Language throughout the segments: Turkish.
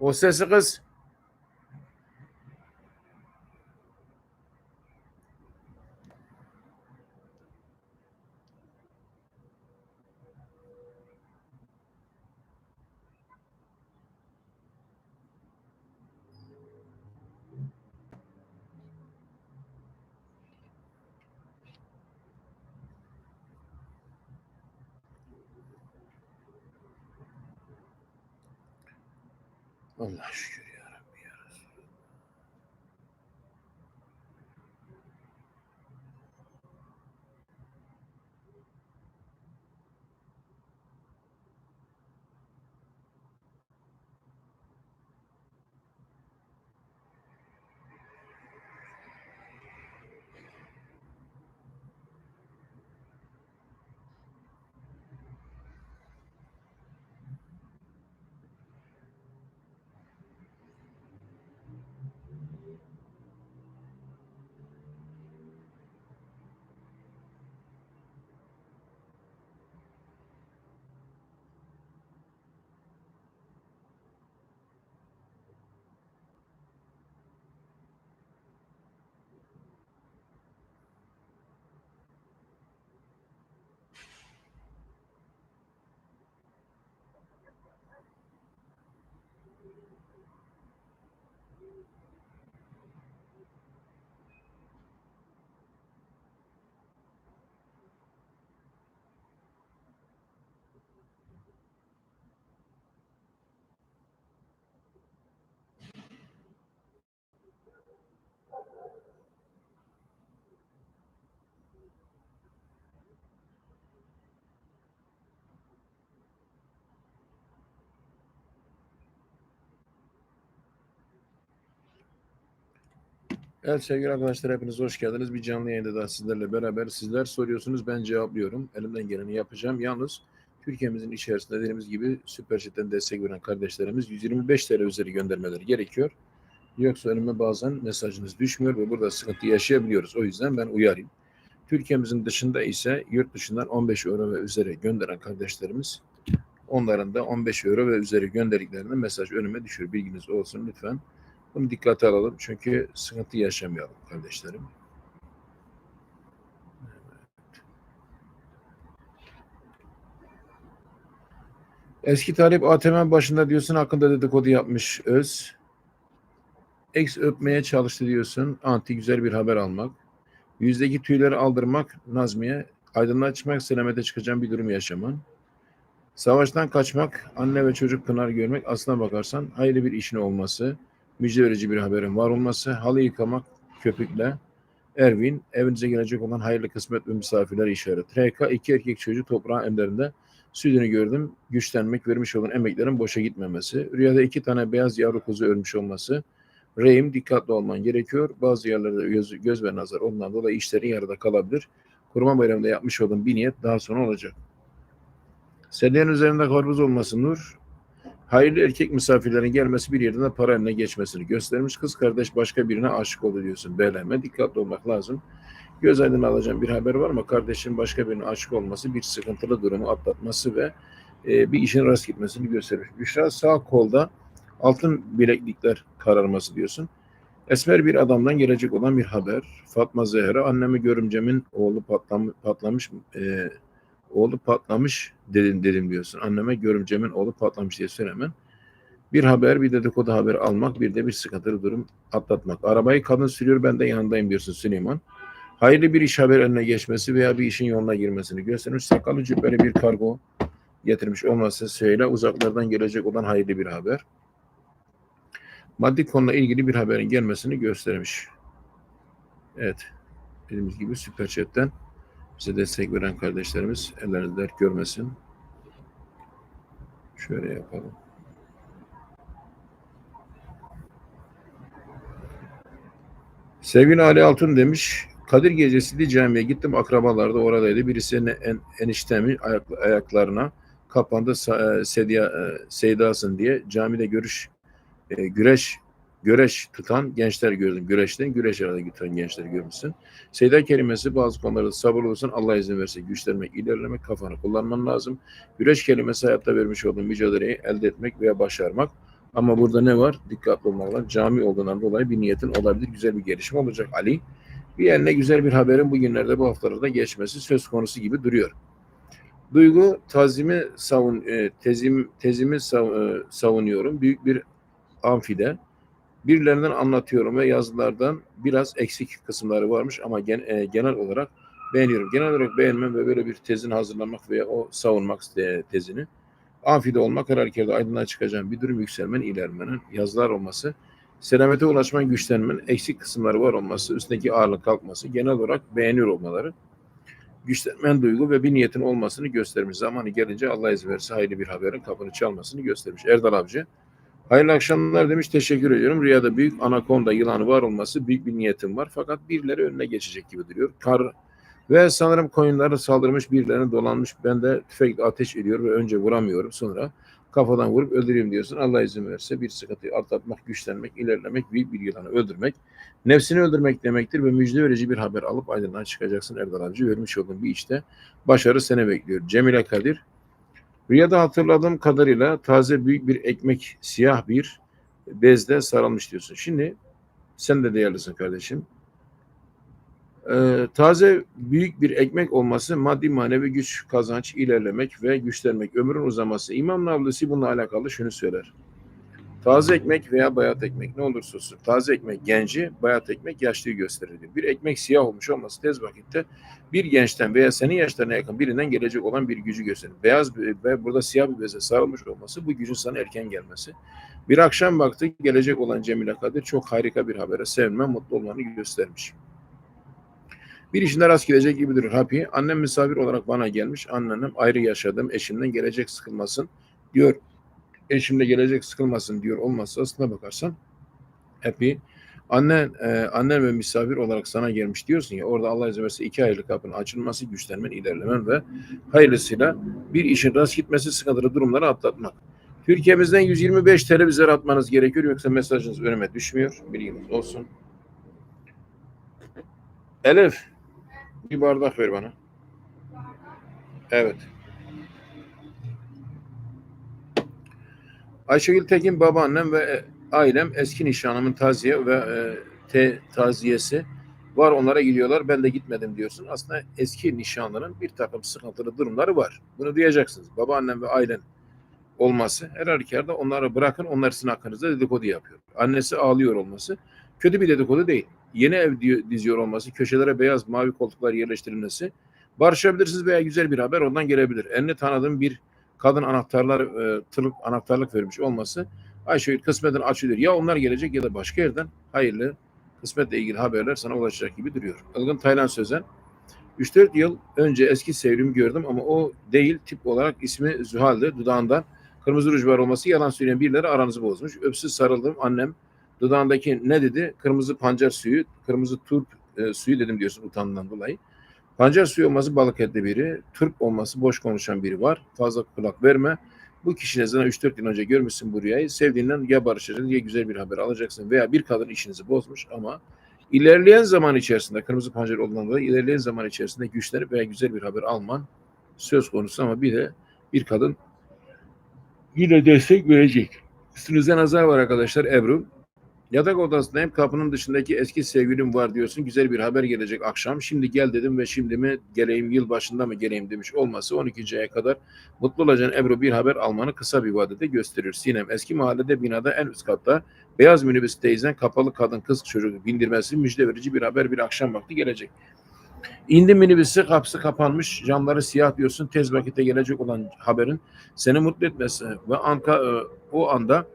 O sesi kız. Allah Evet sevgili arkadaşlar hepiniz hoş geldiniz. Bir canlı yayında daha sizlerle beraber sizler soruyorsunuz ben cevaplıyorum. Elimden geleni yapacağım. Yalnız Türkiye'mizin içerisinde dediğimiz gibi Süper Chat'ten destek veren kardeşlerimiz 125 TL üzeri göndermeleri gerekiyor. Yoksa önüme bazen mesajınız düşmüyor ve burada sıkıntı yaşayabiliyoruz. O yüzden ben uyarayım. Türkiye'mizin dışında ise yurt dışından 15 euro ve üzeri gönderen kardeşlerimiz onların da 15 euro ve üzeri gönderdiklerinde mesaj önüme düşüyor. Bilginiz olsun lütfen. Bunu dikkate alalım çünkü sıkıntı yaşamayalım kardeşlerim. Eski talip ATM başında diyorsun hakkında dedikodu yapmış Öz. Ex öpmeye çalıştı diyorsun. Anti güzel bir haber almak. Yüzdeki tüyleri aldırmak Nazmiye. Aydınlığa çıkmak selamete çıkacağım bir durum yaşaman. Savaştan kaçmak, anne ve çocuk pınar görmek aslına bakarsan hayırlı bir işin olması müjde verici bir haberin var olması, halı yıkamak köpükle, Ervin, evinize gelecek olan hayırlı kısmet ve misafirler işaret. TK, iki erkek çocuğu toprağın ellerinde sütünü gördüm. Güçlenmek, vermiş olan emeklerin boşa gitmemesi. Rüyada iki tane beyaz yavru kuzu ölmüş olması. Reyim, dikkatli olman gerekiyor. Bazı yerlerde göz, göz ve nazar ondan dolayı işlerin yarıda kalabilir. Kurban bayramında yapmış olduğun bir niyet daha sonra olacak. Sedyenin üzerinde karpuz olması Nur, Hayırlı erkek misafirlerin gelmesi bir yerden de para eline geçmesini göstermiş. Kız kardeş başka birine aşık oldu diyorsun. Beleme dikkatli olmak lazım. Göz aydın alacağım bir haber var mı? Kardeşin başka birine aşık olması bir sıkıntılı durumu atlatması ve e, bir işin rast gitmesini göstermiş. Büşra sağ kolda altın bileklikler kararması diyorsun. Esmer bir adamdan gelecek olan bir haber. Fatma Zehra annemi görümcemin oğlu patlam, patlamış e, oğlu patlamış dedim dedim diyorsun. Anneme görümcemin oğlu patlamış diye söylemen. Bir haber, bir dedikodu haber almak, bir de bir sıkıntılı durum atlatmak. Arabayı kadın sürüyor, ben de yanındayım diyorsun Süleyman. Hayırlı bir iş haber önüne geçmesi veya bir işin yoluna girmesini göstermiş. Sakalı cübbeli bir kargo getirmiş olması söyle. Uzaklardan gelecek olan hayırlı bir haber. Maddi konuyla ilgili bir haberin gelmesini göstermiş. Evet. Dediğimiz gibi Süper Chat'ten bize destek veren kardeşlerimiz ellerinde dert görmesin. Şöyle yapalım. Sevgili Ali Altun demiş, Kadir gecesiydi camiye gittim akrabalar da oradaydı. Birisi en, eniştemi ayak, ayaklarına kapandı e, sedya, e, seydasın diye camide görüş e, güreş güreş tutan gençler gördüm. Güreşten güreş arada tutan gençleri görmüşsün. Seyda kelimesi bazı konularda sabırlı olsun. Allah izin verse güçlenmek, ilerlemek, kafanı kullanman lazım. Güreş kelimesi hayatta vermiş olduğun mücadeleyi elde etmek veya başarmak. Ama burada ne var? Dikkatli olmak lazım. Cami olduğundan dolayı bir niyetin olabilir. Güzel bir gelişme olacak Ali. Bir eline güzel bir haberin bugünlerde bu haftalarda geçmesi söz konusu gibi duruyor. Duygu tazimi savun e, tezim tezimi e, savunuyorum. Büyük bir amfide birilerinden anlatıyorum ve yazılardan biraz eksik kısımları varmış ama gen- e, genel olarak beğeniyorum. Genel olarak beğenmem ve böyle bir tezin hazırlamak veya o savunmak e, tezini amfide olmak her halükarda aydınlığa çıkacağım bir durum yükselmen, ilerlemenin, yazılar olması, selamete ulaşman, güçlenmen, eksik kısımları var olması, üstündeki ağırlık kalkması, genel olarak beğeniyor olmaları, güçlenmen duygu ve bir niyetin olmasını göstermiş. Zamanı gelince Allah izin verirse hayırlı bir haberin kapını çalmasını göstermiş. Erdal Avcı, hayırlı akşamlar demiş, teşekkür ediyorum. Rüyada büyük anakonda yılanı var olması büyük bir niyetim var. Fakat birileri önüne geçecek gibi duruyor. Kar ve sanırım koyunları saldırmış birilerine dolanmış. Ben de tüfekle ateş ediyor ve önce vuramıyorum. Sonra kafadan vurup öldüreyim diyorsun. Allah izin verirse bir sıkıntıyı atlatmak, güçlenmek, ilerlemek, büyük bir yılanı öldürmek. Nefsini öldürmek demektir ve müjde verici bir haber alıp aydınlığa çıkacaksın Erdal Avcı. Vermiş olduğun bir işte başarı seni bekliyor. Cemile Kadir. Rüyada hatırladığım kadarıyla taze büyük bir ekmek, siyah bir bezde sarılmış diyorsun. Şimdi sen de değerlisin kardeşim. Ee, taze büyük bir ekmek olması maddi manevi güç, kazanç, ilerlemek ve güçlenmek, ömrün uzaması. İmam Navlusi bununla alakalı şunu söyler. Taze ekmek veya bayat ekmek ne olursa olsun. Taze ekmek genci, bayat ekmek yaşlıyı gösterir. Bir ekmek siyah olmuş olması tez vakitte bir gençten veya senin yaşlarına yakın birinden gelecek olan bir gücü gösterir. Beyaz ve burada siyah bir beze sarılmış olması bu gücün sana erken gelmesi. Bir akşam vakti gelecek olan Cemile Kadir çok harika bir habere sevinme, mutlu olmanı göstermiş. Bir işinde rast gidecek gibi durur. Happy. Annem misafir olarak bana gelmiş. Anneannem ayrı yaşadım. Eşimden gelecek sıkılmasın diyor. Eşimde gelecek sıkılmasın diyor. Olmazsa aslına bakarsan happy. Annen, e, annen ve misafir olarak sana gelmiş diyorsun ya orada Allah izin verirse iki aylık kapının açılması, güçlenmen, ilerlemen ve hayırlısıyla bir işin rast gitmesi sıkıntılı durumları atlatmak. Türkiye'mizden 125 TL atmanız gerekiyor yoksa mesajınız önüme düşmüyor. Bilginiz olsun. Elif bir bardak ver bana. Evet. Ayşegül Tekin babaannem ve ailem eski nişanımın taziye ve e, te, taziyesi var onlara gidiyorlar. Ben de gitmedim diyorsun. Aslında eski nişanlının bir takım sıkıntılı durumları var. Bunu duyacaksınız. Babaannem ve ailen olması her halükarda onları bırakın onlar sizin hakkınızda dedikodu yapıyor. Annesi ağlıyor olması kötü bir dedikodu değil. Yeni ev diziyor olması, köşelere beyaz mavi koltuklar yerleştirilmesi barışabilirsiniz veya güzel bir haber ondan gelebilir. Eline tanıdığım bir kadın anahtarlar e, tırlık anahtarlık vermiş olması Ayşegül kısmeten açılır. Ya onlar gelecek ya da başka yerden hayırlı kısmetle ilgili haberler sana ulaşacak gibi duruyor. Ilgın Taylan Sözen 3-4 yıl önce eski sevgilimi gördüm ama o değil tip olarak ismi Zühal'di. Dudağından kırmızı ruj var olması yalan söyleyen birileri aranızı bozmuş. Öpsüz sarıldım annem dudağındaki ne dedi? Kırmızı pancar suyu, kırmızı turp e, suyu dedim diyorsun utandığından dolayı. Pancar suyu olması balık etli biri, turp olması boş konuşan biri var. Fazla kulak verme. Bu kişiyle sana 3-4 yıl önce görmüşsün bu rüyayı. Sevdiğinden ya barışacaksın ya güzel bir haber alacaksın veya bir kadın işinizi bozmuş ama ilerleyen zaman içerisinde kırmızı pancar olduğundan dolayı ilerleyen zaman içerisinde güçlenip veya güzel bir haber alman söz konusu ama bir de bir kadın yine destek verecek. Üstünüzde nazar var arkadaşlar Ebru. Yatak odasındayım. Kapının dışındaki eski sevgilim var diyorsun. Güzel bir haber gelecek akşam. Şimdi gel dedim ve şimdi mi geleyim yıl başında mı geleyim demiş olması 12. aya kadar mutlu olacağın Ebru bir haber almanı kısa bir vadede gösterir. Sinem eski mahallede binada en üst katta beyaz minibüs teyzen kapalı kadın kız çocuğu bindirmesi müjde verici bir haber bir akşam vakti gelecek. İndi minibüsü kapısı kapanmış camları siyah diyorsun tez vakitte gelecek olan haberin seni mutlu etmesi ve anka, e, o anda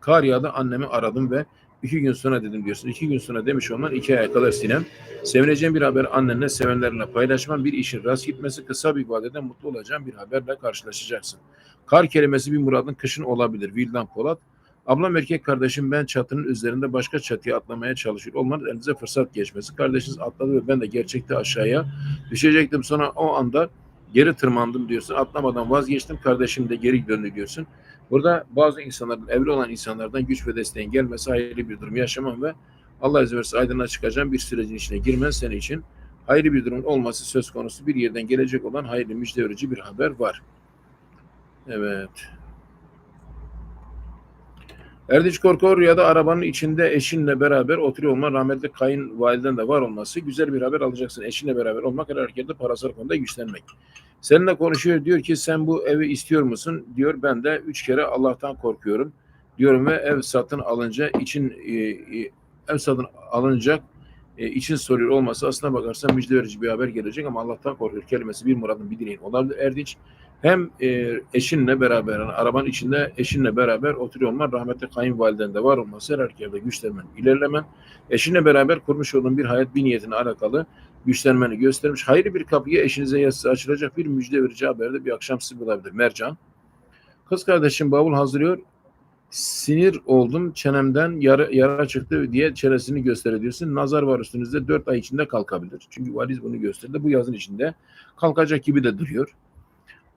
Kar yağdı annemi aradım ve iki gün sonra dedim diyorsun. İki gün sonra demiş olman iki aya kadar sinem. Sevineceğin bir haber annenle sevenlerle paylaşman bir işin rast gitmesi kısa bir vadede mutlu olacağın bir haberle karşılaşacaksın. Kar kelimesi bir muradın kışın olabilir. Vildan Polat. Ablam erkek kardeşim ben çatının üzerinde başka çatıya atlamaya çalışıyor. Olmanız elinize fırsat geçmesi. Kardeşiniz atladı ve ben de gerçekte aşağıya düşecektim. Sonra o anda geri tırmandım diyorsun. Atlamadan vazgeçtim. Kardeşim de geri döndü diyorsun. Burada bazı insanların, evli olan insanlardan güç ve desteğin gelmesi hayırlı bir durum yaşamam ve Allah izin verirse aydınlığa çıkacağım bir sürecin içine girmen senin için hayırlı bir durum olması söz konusu bir yerden gelecek olan hayırlı müjde verici bir haber var. Evet. Erdinç Korkor ya da arabanın içinde eşinle beraber oturuyor olman rahmetli kayınvaliden de var olması güzel bir haber alacaksın. Eşinle beraber olmak her harekette parasal konuda güçlenmek. Seninle konuşuyor diyor ki sen bu evi istiyor musun? Diyor ben de üç kere Allah'tan korkuyorum diyorum ve ev satın alınca için e, e, ev satın alınacak e, için soruyor olması aslına bakarsan müjde verici bir haber gelecek ama Allah'tan korkuyor kelimesi bir muradın bir dileğin olabilir Erdinç. Hem e, eşinle beraber yani arabanın içinde eşinle beraber oturuyor olman rahmetli kayınvaliden de var olması her erkeğe güçlenmen, ilerlemen, eşinle beraber kurmuş olduğun bir hayat bir niyetine alakalı güçlenmeni göstermiş. Hayırlı bir kapıya eşinize açılacak bir müjde verici haber de bir akşam sizi bulabilir. Mercan. Kız kardeşim bavul hazırlıyor. Sinir oldum çenemden yara, yara çıktı diye çenesini gösteriyorsun. Nazar var üstünüzde dört ay içinde kalkabilir. Çünkü valiz bunu gösterdi. Bu yazın içinde kalkacak gibi de duruyor.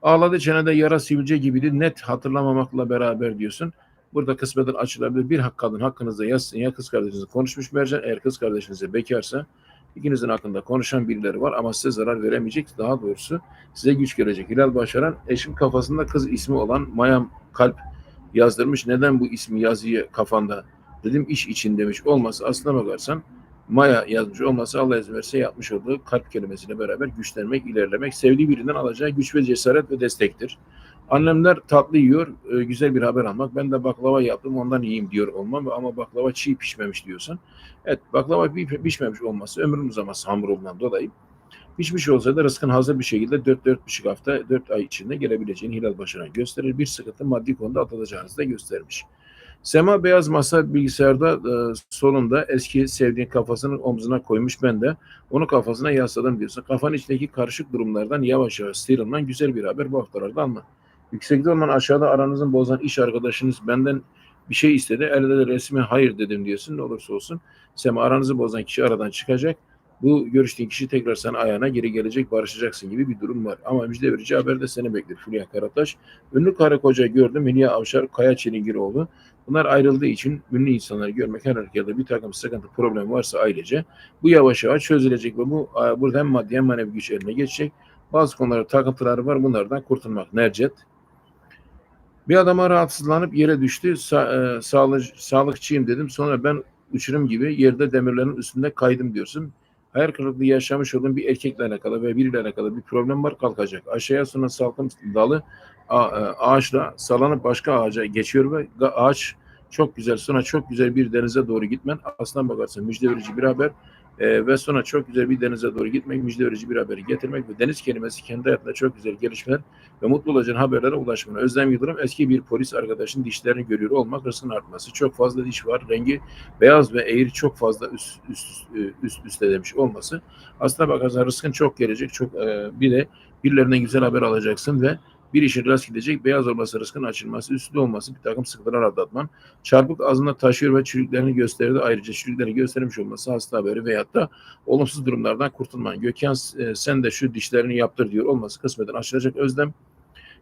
Ağladı çenede yara sivilce gibiydi. Net hatırlamamakla beraber diyorsun. Burada kısmeten açılabilir. Bir hak kadın hakkınızda yazsın ya kız kardeşinize konuşmuş Mercan. Eğer kız kardeşinize bekarsa ikinizin hakkında konuşan birileri var ama size zarar veremeyecek. Daha doğrusu size güç gelecek. Hilal Başaran eşim kafasında kız ismi olan Mayam Kalp yazdırmış. Neden bu ismi yazıyı kafanda? Dedim iş için demiş. Olmasa aslına bakarsan Maya yazmış olmasa Allah izin verirse yapmış olduğu kalp kelimesiyle beraber güçlenmek, ilerlemek, sevdiği birinden alacağı güç ve cesaret ve destektir. Annemler tatlı yiyor, e, güzel bir haber almak. Ben de baklava yaptım, ondan yiyeyim diyor olmam ama baklava çiğ pişmemiş diyorsun. Evet, baklava pişmemiş olması ömrün uzaması hamurundan dolayı. Pişmiş olsa da rızkın hazır bir şekilde 4-4,5 hafta, 4 ay içinde gelebileceğini Hilal Başaran gösterir. Bir sıkıntı maddi konuda atılacağınızı da göstermiş. Sema beyaz masa bilgisayarda e, solunda eski sevdiğin kafasını omzuna koymuş ben de onu kafasına yasladım diyorsun. Kafanın içindeki karışık durumlardan yavaş yavaş sıyrılman güzel bir haber bu haftalarda alma. Yüksekte olman aşağıda aranızın bozan iş arkadaşınız benden bir şey istedi. Elde de resmi hayır dedim diyorsun ne olursa olsun. Sema aranızı bozan kişi aradan çıkacak. Bu görüştüğün kişi tekrar sana ayağına geri gelecek, barışacaksın gibi bir durum var. Ama müjde verici haber de seni bekler Fulya Karataş. Ünlü karı gördüm. Hülya Avşar, Kaya Çilingiroğlu. Bunlar ayrıldığı için ünlü insanları görmek her ülkede bir takım sıkıntı, problem varsa ailece bu yavaş yavaş çözülecek ve bu burada hem maddi hem manevi güç eline geçecek. Bazı konularda takıntıları var. Bunlardan kurtulmak. Nercet. Bir adama rahatsızlanıp yere düştü. Sa e, sağlık, sağlıkçıyım dedim. Sonra ben uçurum gibi yerde demirlerin üstünde kaydım diyorsun hayal kırıklığı yaşamış olduğun bir erkekle alakalı ve biriyle alakalı bir problem var kalkacak. Aşağıya sonra salkım dalı e, ağaçla salanıp başka ağaca geçiyor ve ağaç çok güzel sonra çok güzel bir denize doğru gitmen aslına bakarsın müjde verici bir haber e, ve sonra çok güzel bir denize doğru gitmek, müjde verici bir haberi getirmek ve deniz kelimesi kendi hayatında çok güzel gelişmeler ve mutlu olacağın haberlere ulaşmanı. Özlem Yıldırım eski bir polis arkadaşın dişlerini görüyor olmak, hırsın artması. Çok fazla diş var, rengi beyaz ve eğri çok fazla üst üst üst üste demiş olması. Aslına bakarsan rızkın çok gelecek, çok e, bir de birilerinden güzel haber alacaksın ve bir işin rast gidecek, beyaz olması, rızkın açılması, üstlü olması bir takım sıkıntılar atlatman. Çarpık ağzında taşıyor ve çürüklerini gösterdi. Ayrıca çürüklerini göstermiş olması hasta haberi veyahut da olumsuz durumlardan kurtulman. Gökhan e, sen de şu dişlerini yaptır diyor olması kısmeten açılacak özlem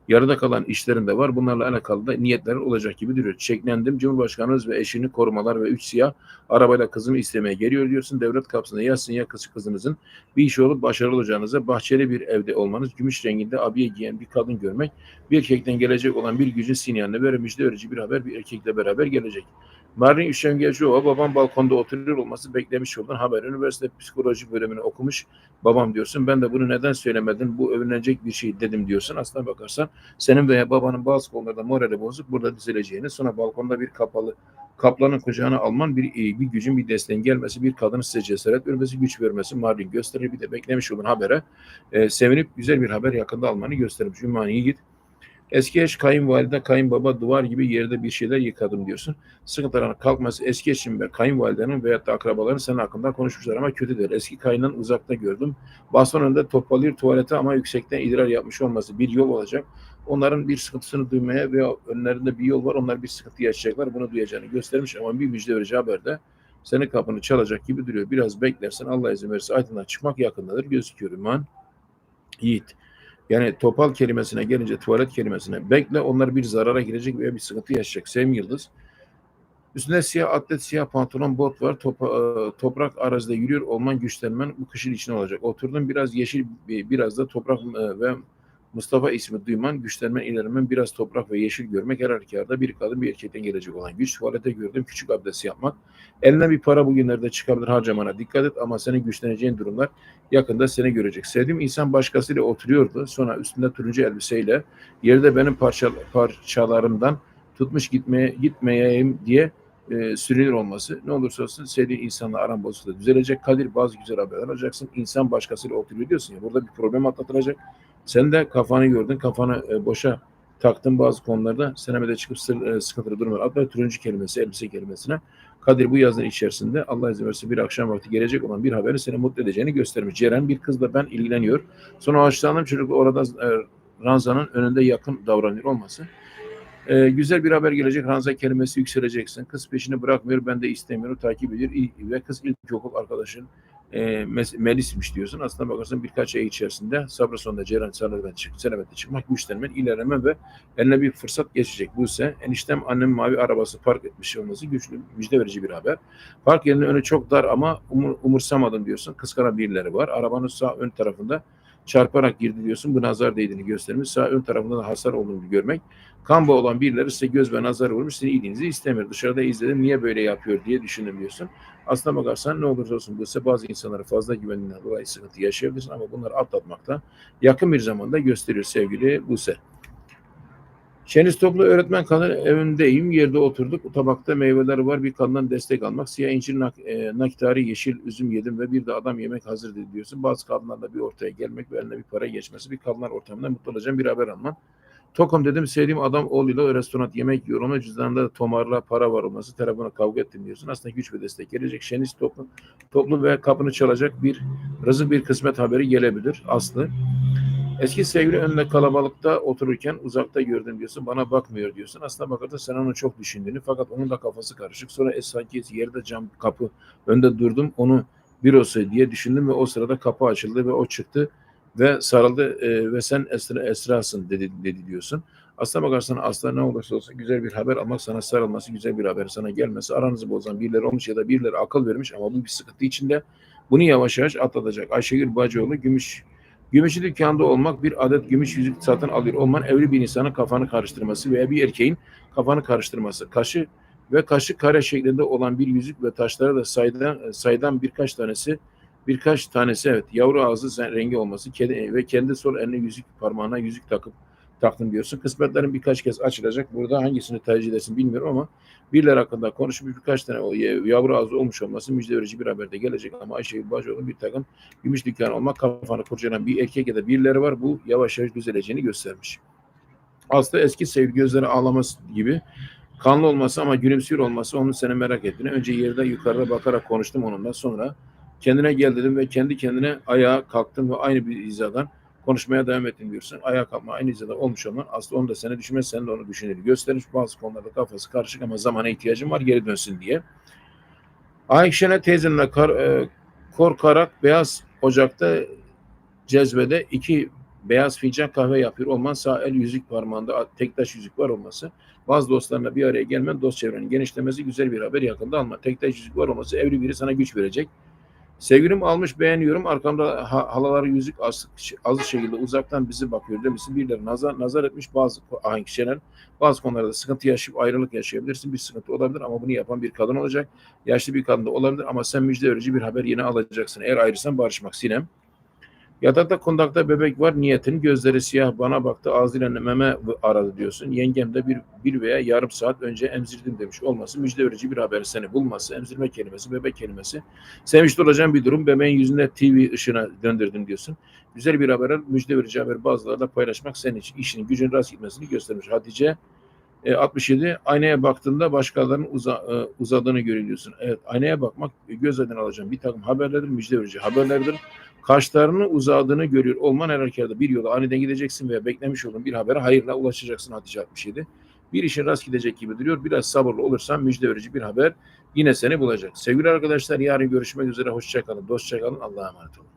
yarıda kalan işlerin de var. Bunlarla alakalı da niyetler olacak gibi duruyor. Çeklendim. Cumhurbaşkanınız ve eşini korumalar ve üç siyah arabayla kızımı istemeye geliyor diyorsun. Devlet kapısında yazsın ya kız kızınızın bir işi olup başarılı olacağınıza bahçeli bir evde olmanız, gümüş renginde abiye giyen bir kadın görmek, bir erkekten gelecek olan bir gücün sinyaline böyle müjde verici bir haber bir erkekle beraber gelecek. Marin Üşengelcioğlu babam balkonda oturuyor olması beklemiş olduğun haber. Üniversite psikoloji bölümünü okumuş babam diyorsun. Ben de bunu neden söylemedin bu övünecek bir şey dedim diyorsun. Aslına bakarsan senin veya babanın bazı konularda morali bozuk burada düzeleceğini sonra balkonda bir kapalı kaplanın kucağına alman bir bir gücün bir desteğin gelmesi bir kadının size cesaret vermesi güç vermesi Marin gösterir bir de beklemiş olduğun habere e, sevinip güzel bir haber yakında almanı göstermiş. Ümraniye'ye git Eski eş, kayınvalide, kayınbaba duvar gibi yerde bir şeyler yıkadım diyorsun. Sıkıntıların kalkması eski eşin ve kayınvalidenin veyahut da akrabaların senin hakkında konuşmuşlar ama kötü değil. Eski kayından uzakta gördüm. Baston önünde toplalıyor tuvalete ama yüksekten idrar yapmış olması bir yol olacak. Onların bir sıkıntısını duymaya veya önlerinde bir yol var. Onlar bir sıkıntı yaşayacaklar. Bunu duyacağını göstermiş ama bir müjde verici haberde senin kapını çalacak gibi duruyor. Biraz beklersen Allah izin verirse aydınlığa çıkmak yakındadır gözüküyor iman. Yiğit. Yani topal kelimesine gelince tuvalet kelimesine bekle onlar bir zarara girecek veya bir sıkıntı yaşayacak. Sevim Yıldız. Üstünde siyah atlet, siyah pantolon, bot var. Topa, e, toprak arazide yürüyor olman, güçlenmen bu kışın içine olacak. Oturdum biraz yeşil, biraz da toprak e, ve Mustafa ismi duyman, güçlenmen, ilerlemen, biraz toprak ve yeşil görmek, her halükarda bir kadın bir erkekten gelecek olan güç, tuvalete gördüğüm küçük abdesti yapmak, eline bir para bugünlerde çıkabilir harcamana dikkat et ama senin güçleneceğin durumlar yakında seni görecek. Sevdiğim insan başkasıyla oturuyordu, sonra üstünde turuncu elbiseyle yerde benim parça, parçalarımdan tutmuş gitmeye gitmeyeyim diye e, sürünür olması. Ne olursa olsun sevdiğin insanla aran bozulsa düzelecek. Kadir bazı güzel haberler alacaksın. İnsan başkasıyla oturuyor diyorsun ya. Burada bir problem atlatılacak. Sen de kafanı gördün. Kafanı e, boşa taktın bazı konularda. Senemede çıkıp sır, e, sıkıntılı durumlar. Atla turuncu kelimesi, elbise kelimesine. Kadir bu yazın içerisinde Allah izin verirse bir akşam vakti gelecek olan bir haberi seni mutlu edeceğini göstermiş. Ceren bir kızla ben ilgileniyor. Sonra hoşlandığım çocuk orada e, Ranza'nın önünde yakın davranıyor olması. Ee, güzel bir haber gelecek. Ranza kelimesi yükseleceksin. Kız peşini bırakmıyor. Ben de istemiyorum. Takip ediyor. Ve kız ilkokul arkadaşın e, Melis'miş diyorsun. Aslında bakarsan birkaç ay içerisinde sabrı sonunda Ceren Sarı'dan çık, Senemet'e çıkmak, güçlenmen, ilerleme ve eline bir fırsat geçecek. Bu ise eniştem annem mavi arabası park etmiş olması güçlü, müjde verici bir haber. Park yerinin önü çok dar ama umur, umursamadım diyorsun. Kıskanan birileri var. Arabanın sağ ön tarafında çarparak girdi diyorsun. Bu nazar değdiğini göstermiş. Sağ ön tarafında da hasar olduğunu görmek. Kamba olan birileri size göz ve nazar vurmuş. Sizin iyiliğinizi istemiyor. Dışarıda izledim niye böyle yapıyor diye düşündüm diyorsun. Aslına bakarsan ne olursa olsun bu ise bazı insanlara fazla güvendiğinden dolayı sıkıntı yaşayabilirsin ama bunları atlatmakta yakın bir zamanda gösteriyor sevgili Buse. Şeniz Toplu öğretmen kadın evindeyim. Yerde oturduk. Tabakta meyveler var. Bir kadından destek almak. Siyah incir nak, e, nakitari yeşil üzüm yedim ve bir de adam yemek hazır diyorsun. Bazı kadınlarla bir ortaya gelmek ve eline bir para geçmesi. Bir kadınlar ortamında mutlu olacağım bir haber alman. Tokum dedim sevdiğim adam oğluyla restoran yemek yiyor. Ona cüzdanında da tomarla para var olması. Telefona kavga ettim diyorsun. Aslında güç ve destek gelecek. Şeniz toplu, toplu ve kapını çalacak bir rızık bir kısmet haberi gelebilir. Aslı. Eski sevgili önünde kalabalıkta otururken uzakta gördüm diyorsun. Bana bakmıyor diyorsun. Aslında bakarsan sen onu çok düşündüğünü fakat onun da kafası karışık. Sonra es sanki yerde cam kapı önde durdum. Onu bürosu diye düşündüm ve o sırada kapı açıldı ve o çıktı ve sarıldı e, ve sen Esra, Esra'sın dedi, dedi diyorsun. Aslına bakarsan asla ne olursa olsun güzel bir haber almak sana sarılması, güzel bir haber sana gelmesi, aranızı bozan birileri olmuş ya da birileri akıl vermiş ama bu bir sıkıntı içinde. Bunu yavaş yavaş atlatacak. Ayşegül Bacıoğlu gümüş Gümüşü dükkanda olmak bir adet gümüş yüzük satın alıyor olman evli bir insanın kafanı karıştırması veya bir erkeğin kafanı karıştırması. Kaşı ve kaşı kare şeklinde olan bir yüzük ve taşlara da saydan, saydan birkaç tanesi birkaç tanesi evet yavru ağzı rengi olması kedi, ve kendi sol eline yüzük parmağına yüzük takıp taktım diyorsun. Kısmetlerin birkaç kez açılacak. Burada hangisini tercih edersin bilmiyorum ama birileri hakkında konuşmuş birkaç tane o yavru ağzı olmuş olması müjde verici bir haber de gelecek ama Ayşe Bacıoğlu bir takım gümüş dükkanı olmak kafanı kurcalayan bir erkek ya da birileri var. Bu yavaş yavaş düzeleceğini göstermiş. Aslında eski sevgi gözleri ağlaması gibi kanlı olması ama gülümsüyor olması onun seni merak ettiğini. Önce yerde yukarıda bakarak konuştum onunla. Sonra kendine gel dedim ve kendi kendine ayağa kalktım ve aynı bir hizadan konuşmaya devam ettim diyorsun. Ayağa kalkma aynı hizada olmuş olan aslında onu da seni düşünmez sen de onu düşünür. Göstermiş bazı konularda kafası karışık ama zamana ihtiyacım var geri dönsün diye. Ayşen'e teyzenle kar, e, korkarak beyaz ocakta cezvede iki beyaz fincan kahve yapıyor olman sağ el yüzük parmağında tek taş yüzük var olması. Bazı dostlarla bir araya gelmen dost çevrenin genişlemesi güzel bir haber yakında alma. Tek taş yüzük var olması evli biri sana güç verecek. Sevgilim almış beğeniyorum. Arkamda ha, halaları yüzük az, az şekilde uzaktan bizi bakıyor demişsin. Birileri nazar, nazar etmiş bazı hangi kişiler bazı konularda sıkıntı yaşayıp ayrılık yaşayabilirsin. Bir sıkıntı olabilir ama bunu yapan bir kadın olacak. Yaşlı bir kadın da olabilir ama sen müjde verici bir haber yine alacaksın. Eğer ayrılsan barışmak Sinem. Yatakta kundakta bebek var niyetin gözleri siyah bana baktı ağzıyla meme aradı diyorsun. Yengem de bir, bir veya yarım saat önce emzirdim demiş olması müjde verici bir haber seni bulması emzirme kelimesi bebek kelimesi. Sevinçli olacağın bir durum bebeğin yüzünde TV ışığına döndürdüm diyorsun. Güzel bir haber müjde verici haber bazılarla paylaşmak senin için işinin gücün rast gitmesini göstermiş. Hatice e, 67 aynaya baktığında başkalarının uza, e, uzadığını görüyorsun. Evet aynaya bakmak göz aydın alacağım bir takım haberlerdir müjde verici haberlerdir. Kaşlarının uzadığını görüyor olman her halükarda bir yola aniden gideceksin veya beklemiş olduğun bir habere hayırla ulaşacaksın Hatice 67. Bir işin rast gidecek gibi duruyor. Biraz sabırlı olursan müjde verici bir haber yine seni bulacak. Sevgili arkadaşlar yarın görüşmek üzere. Hoşçakalın. Dostça kalın. Allah'a emanet olun.